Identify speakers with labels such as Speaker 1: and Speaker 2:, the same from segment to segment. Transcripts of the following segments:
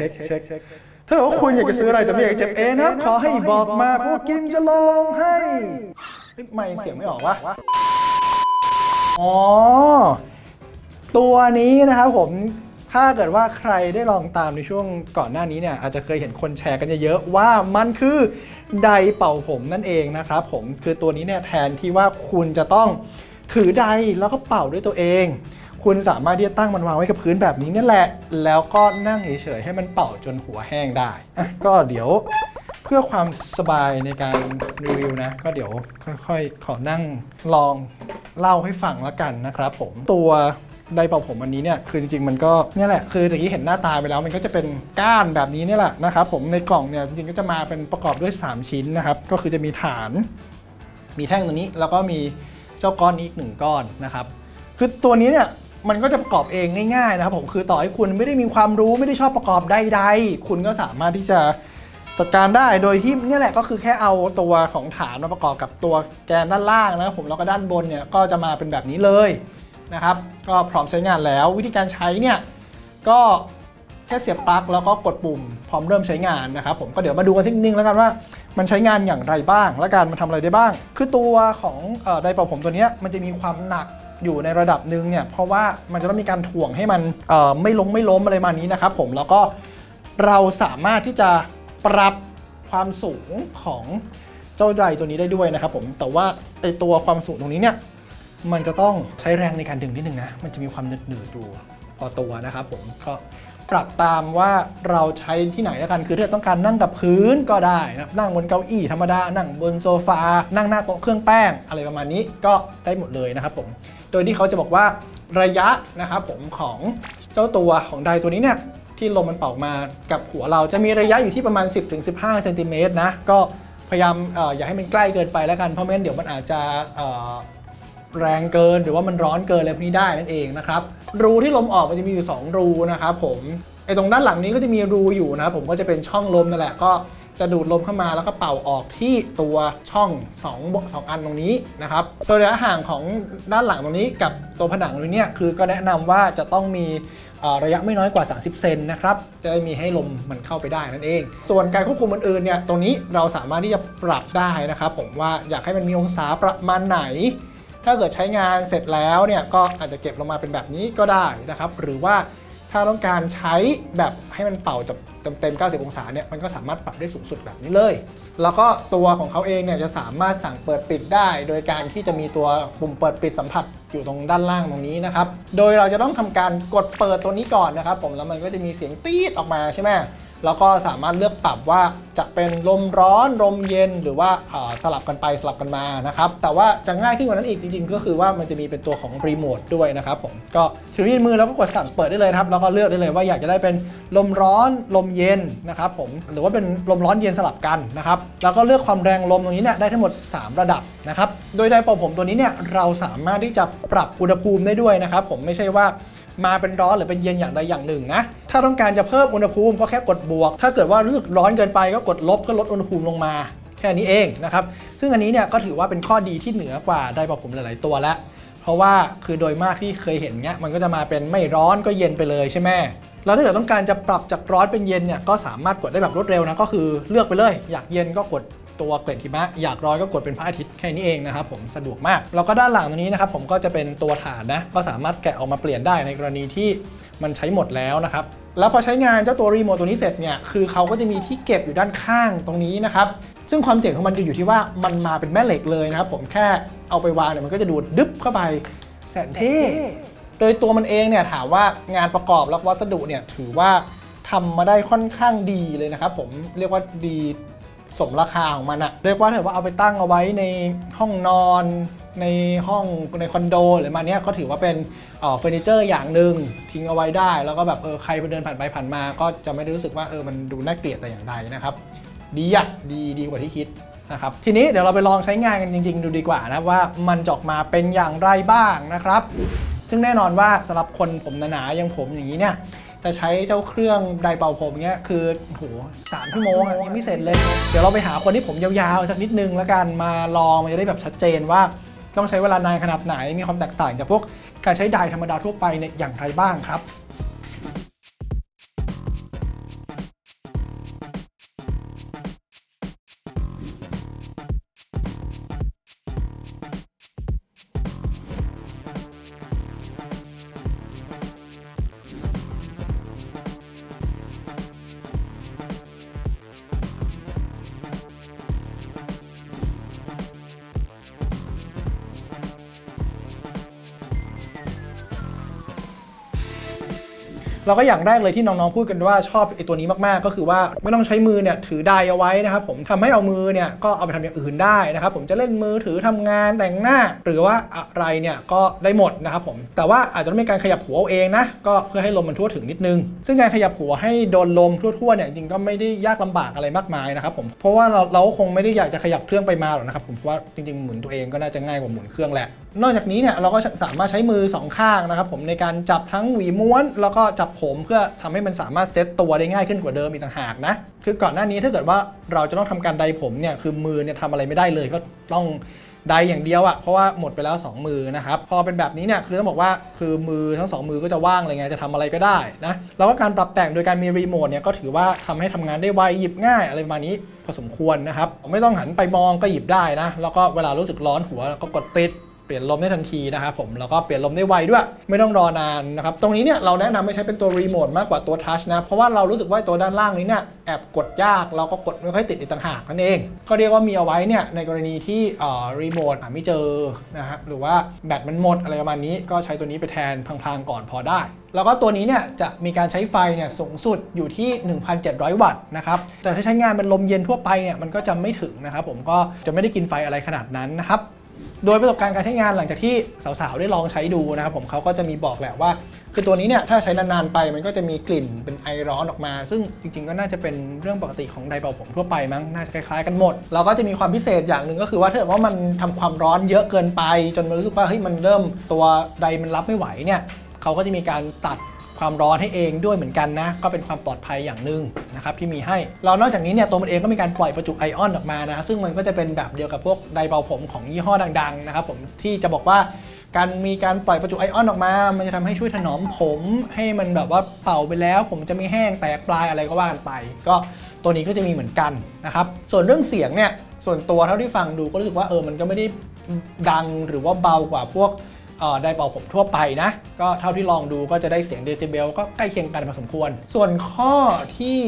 Speaker 1: ช็คเช็คถ้าเกิดว่าคุณอยากจะซื้ออะไรแต่ไม่อยากจะเจ็บเองนะขอให้บอกมาพวกกิมจะลองให้เฮ้ยไม่เสียงไม่ออกวะอ๋อ ตัวนี้นะครับผมถ้าเกิดว่าใครได้ลองตามในช่วงก่อนหน้านี้เนี่ยอาจจะเคยเห็นคนแชร์กันเยอะๆว่ามันคือไดร์เป่าผมนั่นเองนะครับผมคือตัวนี้เนี่ยแทนที่ว่าคุณจะต้องถือไดร์แล้วก็เป่าด้วยตัวเอง คุณสามารถที่จะตั้งมันวางไว้กับพื้นแบบนี้นี่แหละ แล้วก็นั่งเฉยๆให้มันเป่าจนหัวแห้งได้อะก็เดี๋ยวเพื่อความสบายในการรีวิวนะ ก็เดี๋ยวค่อยๆ ขอนั่งลองเล่าให้ฟังละกันนะครับผมตัวไดเป่าผมอันนี้เนี่ยคือจริงๆมันก็เนี่ยแหละคือตะกี้เห็นหน้าตาไปแล้วมันก็จะเป็นก้านแบบนี้เนี่ยแหละนะครับผมในกล่องเนี่ยจริงๆก็จะมาเป็นประกอบด้วย 3 ชิ้นนะครับ ก็คือจะมีฐาน มีแท่งตัวนี้แล้วก็มีเจ้าก้อนนี้อีกหนึ่งก้อนนะครับ คือตัวนี้เนี่ย มันก็จะประกอบเองง่ายๆนะครับผมคือต่อให้คุณไม่ได้มีความรู้ไม่ได้ชอบประกอบใดๆคุณก็สามารถที่จะจัดการได้โดยที่เนี่ยแหละก็คือแค่เอาตัวของฐานมาประกอบกับตัวแกนด้านล่างนะครับผมแล้วก็ด้านบนเนี่ยก็จะมาเป็นแบบนี้เลยนะครับ ก็พร้อมใช้งานแล้ววิธีการใช้เนี่ยก็แค่เสียบปลั๊กแล้วก็กดปุ่มพร้อมเริ่มใช้งานนะครับผมก็เดี๋ยวมาดูกันทีนึงแล้วกันว่า มันใช้งานอย่างไรบ้าง และการมันทำอะไรได้บ้าง คือตัวของไดร์เป่าผมตัวนี้มันจะมีความหนัก อยู่ในระดับหนึ่งเนี่ยเพราะว่ามันจะต้องมีการถ่วงให้มันไม่ล้มไม่ล้มอะไรมานี้นะครับผมแล้วก็เราสามารถที่จะปรับความสูงของเจ้าไดร์ตัวนี้ได้ด้วยนะครับผมแต่ว่าไอตัวความสูงตรงนี้เนี่ยมันจะต้องใช้แรงในการดึงนิดนึงนะ มันจะมีความหนืดหนืดๆอยู่พอตัวนะครับผมก็ปรับตามว่าเราใช้ที่ไหนแล้วกัน คือถ้าต้องการนั่งกับพื้นก็ได้นะนั่งบนเก้าอี้ธรรมดา นั่งบนโซฟา นั่งหน้าโต๊ะเครื่องแป้ง อะไรประมาณนี้ก็ได้หมดเลยนะครับผม โดยที่เขาจะบอกว่าระยะนะครับผมของเจ้าตัวของไดร์ตัวนี้เนี่ยที่ลมมันเป่ามากับหัวเราจะมีระยะอยู่ที่ประมาณ 10-15เซนติเมตรนะก็พยายามออย่าให้มันใกล้เกินไปแล้วกันเพราะไม่งั้นเดี๋ยวมันอาจจะแรงเกินหรือว่ามันร้อนเกินอะไรพวกนี้ได้นั่นเองนะครับรูที่ลมออกมันจะมีอยู่ 2 รูนะครับผมไอ้ตรงด้านหลังนี้ก็จะมีรูอยู่นะครับผมก็จะเป็นช่องลมนั่นแหละก็ จะดูดลมเข้ามาแล้วก็เป่าออกที่ตัวช่อง2บสองอันตรงนี้นะครับตัวระยะห่างของด้านหลังตรงนี้กับตัวผนังตรงนี้คือก็แนะนำว่าจะต้องมีระยะไม่น้อยกว่า 30 เซนนะครับ จะได้มีให้ลมมันเข้าไปได้นั่นเอง ส่วนการควบคุมอื่นๆเนี่ย ตรงนี้เราสามารถที่จะปรับได้นะครับผมว่าอยากให้มันมีองศาประมาณไหน ถ้าเกิดใช้งานเสร็จแล้วเนี่ย ก็อาจจะเก็บลงมาเป็นแบบนี้ก็ได้นะครับ หรือว่า ถ้าต้องการใช้แบบให้มันเป่าจบเต็มๆ90 องศาเนี่ยมันก็สามารถปรับได้สูงสุดแบบนี้เลย แล้วก็ตัวของเขาเองเนี่ยจะสามารถสั่งเปิดปิดได้ โดยการที่จะมีตัวปุ่มเปิดปิดสัมผัสอยู่ตรงด้านล่างตรงนี้นะครับ โดยเราจะต้องทำการกดเปิดตัวนี้ก่อนนะครับ ผมแล้วมันก็จะมีเสียงตี๊ดออกมาใช่ไหม แล้วก็สามารถเลือกปรับว่าจะเป็นลมร้อนลมเย็นหรือว่าสลับกันไปสลับกันมานะครับ แต่ว่าจะง่ายขึ้นกว่านั้นอีกจริงๆ ก็คือว่ามันจะมีเป็นตัวของรีโมทด้วยนะครับผมก็ถือที่มือแล้วก็กดสั่งเปิดได้เลยครับแล้วก็เลือกได้เลยว่าอยากจะได้เป็นลมร้อนลมเย็นนะครับผมหรือว่าเป็นลมร้อนเย็นสลับกันนะครับแล้วก็เลือกความแรงลมตรงนี้เนี่ยได้ทั้งหมด 3 ระดับนะครับโดยไดร์เป่าผมตัวนี้เนี่ยเราสามารถที่จะปรับอุณหภูมิได้ด้วยนะครับผมไม่ใช่ว่า มาเป็นร้อนหรือเป็นเย็นอย่างใดอย่างหนึ่งนะถ้าต้องการจะเพิ่มอุณหภูมิก็แค่กดบวก ถ้าเกิดว่ารู้สึกร้อนเกินไปก็กดลบเพื่อลดอุณหภูมิลงมา แค่นี้เองนะครับซึ่งอันนี้เนี่ยก็ถือว่าเป็นข้อดีที่เหนือกว่าไดร์เป่าผมหลาย ๆ ตัวแล้วเพราะว่าคือโดยมากที่เคยเห็นเนี้ยมันก็จะมาเป็นไม่ร้อนก็เย็นไปเลยใช่ไหมแล้วถ้าเกิดต้องการจะปรับจากร้อนเป็นเย็นเนี่ยก็สามารถกดได้แบบรวดเร็วนะก็คือเลือกไปเลย อยากเย็นก็กด ตัวเกล็ดหิมะอยากร้อนก็กดเป็นพระอาทิตย์แค่นี้เองนะครับผมสะดวกมาก แล้วก็ด้านหลังตรงนี้นะครับผมก็จะเป็นตัวฐานนะก็สามารถแกะออกมาเปลี่ยนได้ในกรณีที่มันใช้หมดแล้วนะครับแล้วพอใช้งานเจ้าตัวรีโมทตัวนี้เสร็จเนี่ยคือเขาก็จะมีที่เก็บอยู่ด้านข้างตรงนี้นะครับซึ่งความเจ๋งของมันจะอยู่ที่ว่ามันมาเป็นแม่เหล็กเลยนะครับผมแค่เอาไปวางเนี่ยมันก็จะดูดดึ๊บเข้าไปแสนเท่โดยตัวมันเองเนี่ยถามว่างานประกอบและวัสดุเนี่ยถือว่าทำมาได้ค่อนข้างดีเลยนะครับผมเรียกว่าดี สมราคาของมันอะเรียกว่าถ้าเกิดว่าเอาไปตั้งเอาไว้ในห้องนอนในห้องในคอนโดหรือมาเนี้ยก็ถือว่าเป็นเฟอร์นิเจอร์อย่างหนึ่งทิ้งเอาไว้ได้ แล้วก็แบบเออใครไปเดินผ่านไปผ่านมา ก็จะไม่ได้รู้สึกว่าเออมันดูน่าเกลียดแต่อย่างใดนะครับ ดีอะดีดีกว่าที่คิดนะครับทีนี้เดี๋ยวเราไปลองใช้งานกันจริง ๆ ดูดีกว่านะว่ามันจออกมาเป็นอย่างไรบ้างนะครับ ซึ่งแน่นอนว่าสำหรับคนผมหนาๆอย่างผมอย่างนี้เนี่ย จะใช้เจ้าเครื่องไดเป่าผมเนี้ยคือโหสามชั่วโมงอะยังไม่เสร็จเลย เดี๋ยวเราไปหาคนที่ผมยาวๆสักนิดนึงแล้วกันมาลองมันจะได้แบบชัดเจนว่าต้องใช้เวลานานขนาดไหนมีความแตกต่างจากพวกการใช้ไดธรรมดาทั่วไปเนี่ยอย่างไรบ้างครับ เราก็อย่างแรกเลยที่น้องๆพูดกันว่าชอบไอ้ตัวนี้มากๆ ก็คือว่าไม่ต้องใช้มือเนี่ยถือไดเอาไว้นะครับผมทำให้เอามือเนี่ยก็เอาไปทำอย่างอื่นได้นะครับผมจะเล่นมือถือทำงานแต่งหน้า หรือว่าอะไรเนี่ยก็ได้หมดนะครับผมแต่ว่าอาจจะต้องมีการขยับหัวเองนะก็เพื่อให้ลมมันทั่วถึงนิดนึง ซึ่งการขยับหัวให้โดนลมทั่วๆเนี่ยจริงๆก็ไม่ได้ยากลำบากอะไรมากมายนะครับผมเพราะว่าเราเราคงไม่ได้อยากจะขยับเครื่องไปมาหรอกนะครับผมเพราะว่าจริงๆหมุนตัวเองก็น่าจะง่ายกว่าหมุนเครื่องแหละนอกจากนี้เนี่ยเราก็สามารถใช้มือสองข้างนะครับผมในการจับทั้งหวีม้วน แล้วก็จับผมเพื่อทำให้มันสามารถเซตตัวได้ง่ายขึ้นกว่าเดิมอีกต่างหากนะคือก่อนหน้านี้ถ้าเกิดว่าเราจะต้องทำการไดผมเนี่ยคือมือเนี่ยทำอะไรไม่ได้เลยก็ต้องไดอย่างเดียวอะ่ะเพราะว่าหมดไปแล้ว 2 มือนะครับ พอเป็นแบบนี้เนี่ยคือต้องบอกว่าคือมือทั้งสองมือก็จะว่างเลยไงจะทำอะไรก็ได้นะแล้วก็การปรับแต่งโดยการมีรีโมทเนี่ยก็ถือว่าทำให้ทำงานได้ไวหยิบง่ายอะไรประมาณนี้พอสมควรนะครับ ไม่ต้องหันไปมองก็หยิบได้นะแล้วก็เวลารู้สึกร้อนหัวก็กดปิด ปลี่ยนลมได้ทันทีนะครับผมแล้วก็เปลี่ยนลมได้ไวด้วย ไม่ต้องรอนานนะครับตรงนี้เนี่ยเราแนะนำให้ใช้เป็นตัวรีโมทมากกว่าตัวทัชนะเพราะว่าเรารู้สึกว่าตัวด้านล่างนี้เนี่ยแอบกดยากเราก็กดไม่ค่อยติดอีกต่างหากนั่นเอง ก็เรียกว่ามีเอาไว้เนี่ยในกรณีที่เอ่อรีโมทหาไม่เจอนะฮะหรือว่าแบตมันหมดอะไรประมาณนี้ ก็ใช้ตัวนี้ไปแทนพลางๆก่อนพอได้แล้วก็ตัวนี้เนี่ยจะมีการใช้ไฟเนี่ยสูงสุดอยู่ที่ 1,700 วัตต์นะครับ แต่ถ้าใช้งานเป็นลมเย็นทั่วไปเนี่ยมันก็จะไม่ถึงนะครับผมก็จะไม่ได้กินไฟอะไรขนาดนั้นนะครับ โดยประสบการณ์การใช้งานหลังจากที่สาวๆ ได้ลองใช้ดูนะครับผมเขาก็จะมีบอกแหละว่า คือตัวนี้เนี่ยถ้าใช้นานๆไปมันก็จะมีกลิ่นเป็นไอร้อนออกมา ซึ่งจริงๆ ก็น่าจะเป็นเรื่องปกติของไดร์เป่าผมทั่วไปมั้งน่าจะคล้ายๆกันหมด เราก็จะมีความพิเศษอย่างหนึ่งก็คือว่าถ้าเกิดว่ามันทำความร้อนเยอะเกินไป จนมันรู้สึกว่าเฮ้ยมันเริ่มตัวไดร์มันรับไม่ไหวเนี่ยเขาก็จะมีการตัด ความร้อนให้เองด้วยเหมือนกันนะ ก็เป็นความปลอดภัยอย่างหนึ่งนะครับที่มีให้ เรานอกจากนี้เนี่ยตัวมันเองก็มีการปล่อยประจุไอออนออกมานะ ซึ่งมันก็จะเป็นแบบเดียวกับพวกไดร์เป่าผมของยี่ห้อดังๆนะครับผมที่จะบอกว่าการมีการปล่อยประจุไอออนออกมา มันจะทำให้ช่วยถนอมผม ให้มันแบบว่าเป่าไปแล้ว ผมจะไม่แห้งแตกปลายอะไรก็ว่ากันไป ก็ตัวนี้ก็จะมีเหมือนกันนะครับ ส่วนเรื่องเสียงเนี่ย ส่วนตัวเท่าที่ฟังดูก็รู้สึกว่าเออ มันก็ไม่ได้ดังหรือว่าเบากว่าพวก ไดร์เป่าผมทั่วไปนะ ก็เท่าที่ลองดูก็จะได้เสียงเดซิเบลก็ใกล้เคียงกันพอสมควร ส่วนข้อที่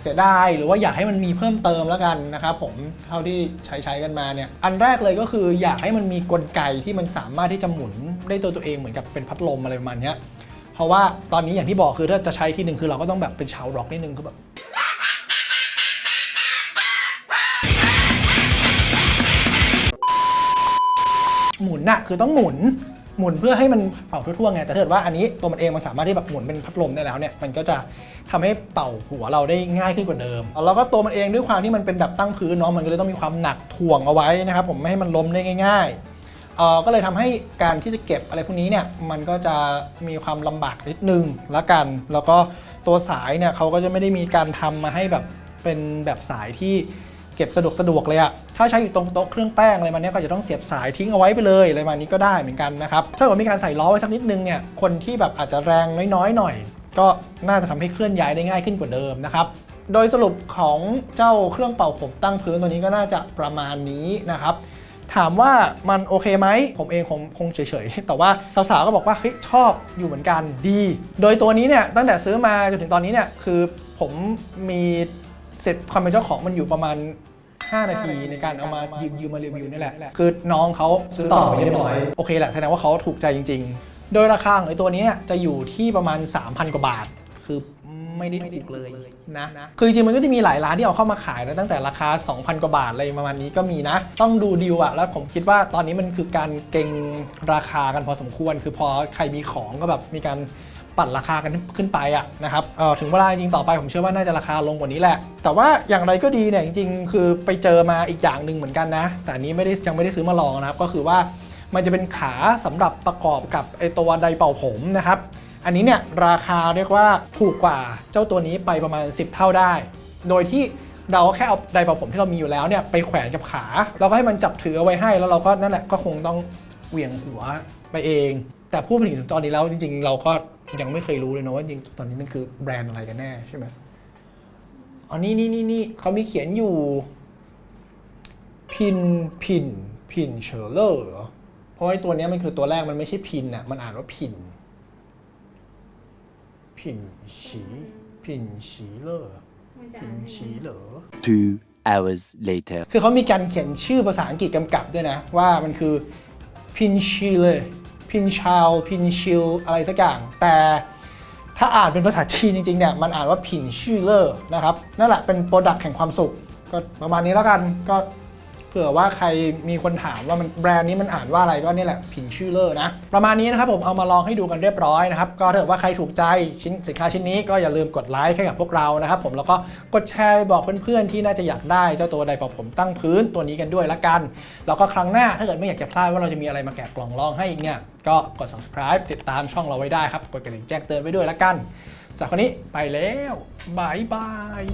Speaker 1: เสียดายหรือว่าอยากให้มันมีเพิ่มเติมแล้วกันนะครับผมเท่าที่ใช้ใช้กันมาเนี่ยอันแรกเลยก็คืออยากให้มันมีกลไกที่มันสามารถที่จะหมุนได้ตัวตัวเองเหมือนกับเป็นพัดลมอะไรประมาณนี้เพราะว่าตอนนี้อย่างที่บอกคือถ้าจะใช้ที่หนึ่งคือเราก็ต้องแบบเป็นชาวร็อกนิดนึงคือแบบ นน่ะคือต้องหมุนหมุนเพื่อให้มันเป่าทั่วๆไงแต่ถ้าเกิดว่าอันนี้ตัวมันเองมันสามารถที่แบบหมุนเป็นพัดลมได้แล้วเนี่ยมันก็จะทำให้เป่าหัวเราได้ง่ายขึ้นกว่าเดิม แล้วก็ตัวมันเองด้วยความที่มันเป็นแบบตั้งพื้นเนาะมันก็เลยต้องมีความหนักถ่วงเอาไว้นะครับผมไม่ให้มันล้มได้ง่ายเออก็เลยทำให้การที่จะเก็บอะไรพวกนี้เนี่ยมันก็จะมีความลำบากนิดนึงละกัน แล้วก็ตัวสายเนี่ยเขาก็จะไม่ได้มีการทำมาให้แบบเป็นแบบสายที่ ก็บสะดวกสะดวกเลยอะถ้าใช้อยู่ตรงโต๊ะเครื่องแป้งอะไรมันเนี้ยก็จะต้องเสียบสายทิ้งเอาไว้ไปเลยอะไรมานี้ก็ได้เหมือนกันนะครับถ้าเกิดมีการใส่ล้อไว้สักนิดนึงเนี่ยคนที่แบบอาจจะแรงน้อยๆหน่อย ก็น่าจะทำให้เคลื่อนย้ายได้ง่ายขึ้นกว่าเดิมนะครับโดยสรุปของเจ้าเครื่องเป่าผมตั้งพื้นตัวนี้ก็น่าจะประมาณนี้นะครับถามว่ามันโอเคไหม ผมเองคงคงเฉยๆ แต่ว่าสาวๆก็บอกว่าเฮ้ยชอบอยู่เหมือนกันดี โดยตัวนี้เนี่ยตั้งแต่ซื้อมาจนถึงตอนนี้เนี่ยคือผมมีเสร็จความเป็นเจ้าของมันอยู่ประมาณ 5 นาทีในการเอามายืมยืมมารีวิวนี่แหละ คือน้องเขาซื้อต่อไปเรียบร้อย โอเคแหละแสดงว่าเขาถูกใจจริง ๆ โดยราคาของไอ้ตัวนี้จะอยู่ที่ประมาณ 3,000 กว่าบาท คือไม่ได้ถูกเลยนะ คือจริงๆมันก็จะมีหลายร้านที่เอาเข้ามาขายนะตั้งแต่ราคา 2,000 กว่าบาทอะไรประมาณนี้ก็มีนะ ต้องดูดีลอะแล้วผมคิดว่าตอนนี้มันคือการเก่งราคากันพอสมควร คือพอใครมีของก็แบบมีการ ปั่นราคากันขึ้นไปอะนะครับเออถึงเวลาจริงต่อไปผมเชื่อว่าน่าจะราคาลงกว่านี้แหละ แต่ว่าอย่างไรก็ดีเนี่ยจริงๆ คือไปเจอมาอีกอย่างหนึ่งเหมือนกันนะ แต่นี้ไม่ได้ยังไม่ได้ซื้อมาลองนะครับ ก็คือว่ามันจะเป็นขาสำหรับประกอบกับไอตัวไดร์เป่าผมนะครับ อันนี้เนี่ยราคาเรียกว่าถูกกว่าเจ้าตัวนี้ไปประมาณ 10 เท่าได้ โดยที่เราแค่เอาไดร์เป่าผมที่เรามีอยู่แล้วเนี่ยไปแขวนกับขา เราก็ให้มันจับถือเอาไว้ให้ แล้วเราก็นั่นแหละก็คงต้องเหวี่ยงหัวไปเอง แต่พูดมาถึงตอนนี้แล้วจริงๆ เราก็ยังไม่เคยรู้เลยนะว่าจริงๆตอนนี้มันคือแบรนด์อะไรกันแน่ใช่ไหมอ๋อนี่นี่นี่นี่เขามีเขียนอยู่ พินพินพินเชอร์เลอร์เหรอเพราะไอ้ตัวเนี้ยมันคือตัวแรกมันไม่ใช่พินอะมันอ่านว่าพินผินฉีผินฉีเลอร์ผินฉีเหรอ
Speaker 2: Two hours later.
Speaker 1: คือเขามีการเขียนชื่อภาษาอังกฤษกำกับด้วยนะ ว่ามันคือพินชิล พินชาวพินชิลอะไรสักอย่าง แต่ถ้าอ่านเป็นภาษาจีนจริงๆเนี่ยมันอ่านว่าผินชื่อเลอร์นะครับนั่นแหละเป็นโปรดักต์แห่งความสุขก็ประมาณนี้แล้วกันก็ เผื่อว่าใครมีคนถามว่ามันแบรนด์นี้มันอ่านว่าอะไรก็นี่แหละผินชื่อเลอร์นะ ประมาณนี้นะครับผมเอามาลองให้ดูกันเรียบร้อยนะครับ ก็ถ้าเกิดว่าใครถูกใจชิ้นสินค้าชิ้นนี้ก็อย่าลืมกดไลค์ให้กับพวกเรานะครับผมแล้วก็กดแชร์ไปบอกเพื่อนๆที่น่าจะอยากได้เจ้าตัวใดป่าผมตั้งพื้นตัวนี้กันด้วยละกันแล้วก็ครั้งหน้าถ้าเกิดไม่อยากจะพลาดว่าเราจะมีอะไรมาแกะกล่องลองให้อีกเนี่ยก็กด subscribe ติดตามช่องเราไว้ได้ครับกดกระดิ่งแจ้งเตือนไว้ด้วยละกัน จากวันนี้ไปแล้วบายบาย